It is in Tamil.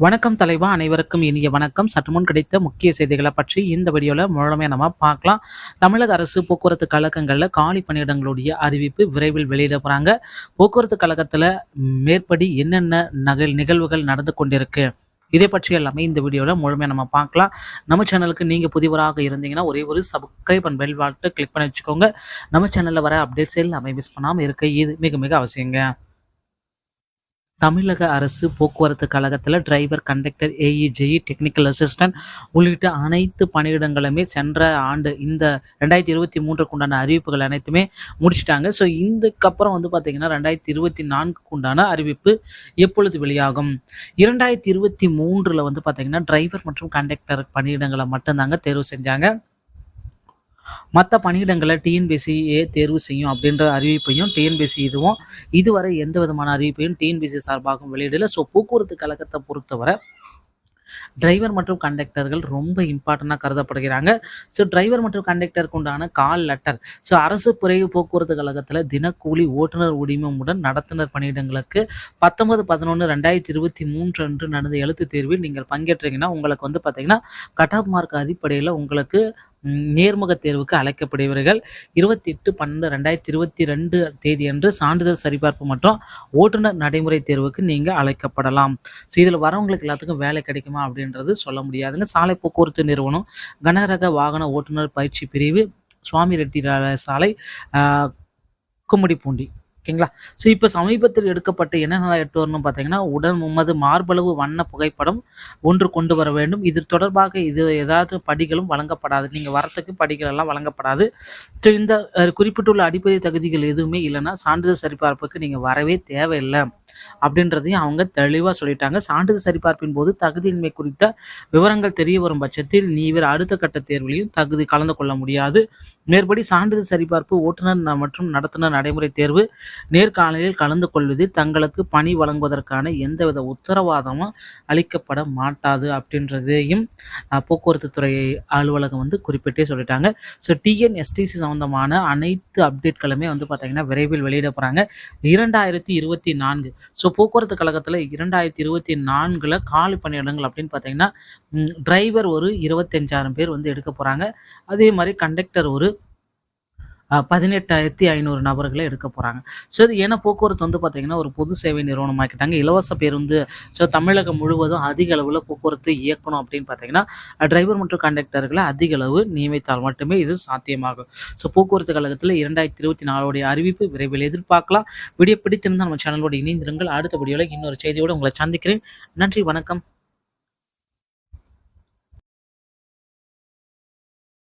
வணக்கம் தலைவா அனைவருக்கும் இனிய வணக்கம். சற்று முன் கிடைத்த முக்கிய செய்திகளை பற்றி இந்த வீடியோவில் முழுமையாக நம்ம பார்க்கலாம். தமிழக அரசு போக்குவரத்து கழகங்களில் காலி பணியிடங்களுடைய அறிவிப்பு விரைவில் வெளியிட போகிறாங்க போக்குவரத்து கழகத்தில் மேற்படி என்னென்ன நகல் நிகழ்வுகள் நடந்து கொண்டிருக்கு? இதை பற்றி எல்லாமே இந்த வீடியோவில் முழுமையாக நம்ம பார்க்கலாம். நம்ம சேனலுக்கு நீங்கள் புதிவராக இருந்தீங்கன்னா ஒரே ஒரு சப்ஸ்கிரைப் அண்ட் பெல் வாட்டு கிளிக் பண்ணி வச்சுக்கோங்க. நம்ம சேனலில் வர அப்டேட்ஸ் எல்லாமே மிஸ் பண்ணாமல் இருக்க இது மிக மிக அவசியங்க. தமிழக அரசு போக்குவரத்து கழகத்தில் driver conductor AE JE technical assistant உள்ளிட்ட அனைத்து பணியிடங்களுமே சென்ற ஆண்டு இந்த ரெண்டாயிரத்தி இருபத்தி மூன்றுக்கு உண்டான அறிவிப்புகள் அனைத்துமே முடிச்சிட்டாங்க. ஸோ இதுக்கப்புறம் வந்து பார்த்தீங்கன்னா ரெண்டாயிரத்தி இருபத்தி நான்குக்கு உண்டான அறிவிப்பு எப்பொழுது வெளியாகும்? இரண்டாயிரத்தி இருபத்தி மூன்றில் வந்து பார்த்தீங்கன்னா டிரைவர் மற்றும் கண்டக்டர் பணியிடங்களை மட்டும்தாங்க தேர்வு செஞ்சாங்க. மற்ற பணியிடங்களை டிஎன்பிசியே தேர்வு செய்யும் அப்படின்ற அறிவிப்பையும் டிஎன்பிசி இதுவும். இதுவரை எந்த விதமான அறிவிப்பையும் டிஎன்பிசி சார்பாகவும் வெளியிடல. ஸோ போக்குவரத்து கழகத்தை பொறுத்தவரை டிரைவர் மற்றும் கண்டக்டர்கள் ரொம்ப இம்பார்ட்டண்டாக கருதப்படுகிறாங்க. ஸோ டிரைவர் மற்றும் கண்டக்டருக்கு உண்டான கால் லெட்டர் ஸோ அரசு பிரிவு போக்குவரத்து கழகத்தில் தினக்கூலி ஓட்டுநர் உரிமமுடன் நடத்துனர் பணியிடங்களுக்கு பத்தொன்பது பதினொன்று ரெண்டாயிரத்தி இருபத்தி மூன்று அன்று நடந்த எழுத்து தேர்வில் நீங்கள் பங்கேற்றீங்கன்னா உங்களுக்கு வந்து பார்த்தீங்கன்னா கட் ஆஃப் மார்க் அடிப்படையில் உங்களுக்கு நேர்முக தேர்வுக்கு அழைக்கப்படுபவர்கள் இருபத்தி எட்டு பன்னெண்டு ரெண்டாயிரத்தி இருபத்தி ரெண்டு தேதி அன்று சான்றிதழ் சரிபார்ப்பு மற்றும் ஓட்டுநர் நடைமுறை தேர்வுக்கு நீங்கள் அழைக்கப்படலாம். ஸோ இதில் வரவங்களுக்கு எல்லாத்துக்கும் வேலை கிடைக்குமா அப்படின்றது சொல்ல முடியாதுங்க சாலை போக்குவரத்து நிறுவனம் கனரக வாகன ஓட்டுநர் பயிற்சி பிரிவு சுவாமி ரெட்டி சாலை கும்மிடிப்பூண்டி. ஓகேங்களா? ஸோ இப்போ சமீபத்தில் எடுக்கப்பட்ட என்னென்ன எட்டு வரணும் பார்த்தீங்கன்னா உடல் முமது மார்பளவு வண்ண புகைப்படம் ஒன்று கொண்டு வர வேண்டும். இது தொடர்பாக இது ஏதாவது படிகளும் வழங்கப்படாது. நீங்கள் வரத்துக்கு படிகள் எல்லாம் வழங்கப்படாது. ஸோ இந்த குறிப்பிட்டுள்ள அடிப்படை தகுதிகள் எதுவுமே இல்லைன்னா சான்றிதழ் சரிபார்ப்புக்கு நீங்கள் வரவே தேவையில்லை. அப்படின்றதையும் அவங்க தெளிவாக சொல்லிட்டாங்க. சான்றிதழ் சரிபார்ப்பின் போது தகுதியின்மை குறித்த விவரங்கள் தெரிய வரும் பட்சத்தில் நீ அடுத்த கட்ட தேர்விலையும் தகுதி கலந்து கொள்ள முடியாது. மேற்படி சான்றிதழ் சரிபார்ப்பு ஓட்டுநர் மற்றும் நடத்துனர் நடைமுறை தேர்வு நேர்காணலில் கலந்து கொள்வதில் தங்களுக்கு பணி வழங்குவதற்கான எந்தவித உத்தரவாதமும் அளிக்கப்பட மாட்டாது அப்படின்றதையும் போக்குவரத்து துறை அலுவலகம் வந்து குறிப்பிட்டே சொல்லிட்டாங்க. ஸோ டிஎன்எஸ்டிசி சம்மந்தமான அனைத்து அப்டேட்களுமே வந்து பார்த்தீங்கன்னா விரைவில் வெளியிட போகிறாங்க இரண்டாயிரத்தி இருபத்தி நான்கு. ஸோ போக்குவரத்து கழகத்தில் இரண்டாயிரத்தி இருபத்தி நான்கில் காலி பணியிடங்கள் அப்படின்னு பார்த்தீங்கன்னா டிரைவர் ஒரு இருபத்தஞ்சாயிரம் பேர் வந்து எடுக்க போகிறாங்க அதே மாதிரி கண்டக்டர் ஒரு பதினெட்டாயிரத்தி ஐநூறு நபர்களை எடுக்க போகிறாங்க ஸோ இது ஏன்னா போக்குவரத்து வந்து பார்த்திங்கன்னா ஒரு பொது சேவை நிறுவனமாக்கிட்டாங்க. இலவச பேருந்து ஸோ தமிழகம் முழுவதும் அதிக அளவில் போக்குவரத்து இயக்கணும் அப்படின்னு பார்த்தீங்கன்னா டிரைவர் மற்றும் கண்டக்டர்களை அதிக அளவு நியமித்தால் மட்டுமே இது சாத்தியமாகும். ஸோ போக்குவரத்து கழகத்தில் இரண்டாயிரத்தி இருபத்தி நாலுடைய அறிவிப்பு விரைவில் எதிர்பார்க்கலாம். வீடியோ பிடித்திருந்தால் நம்ம சேனலோடு இணைந்திருங்கள். அடுத்த வீடியோவில் இன்னொரு செய்தியோடு உங்களை சந்திக்கிறேன். நன்றி வணக்கம்.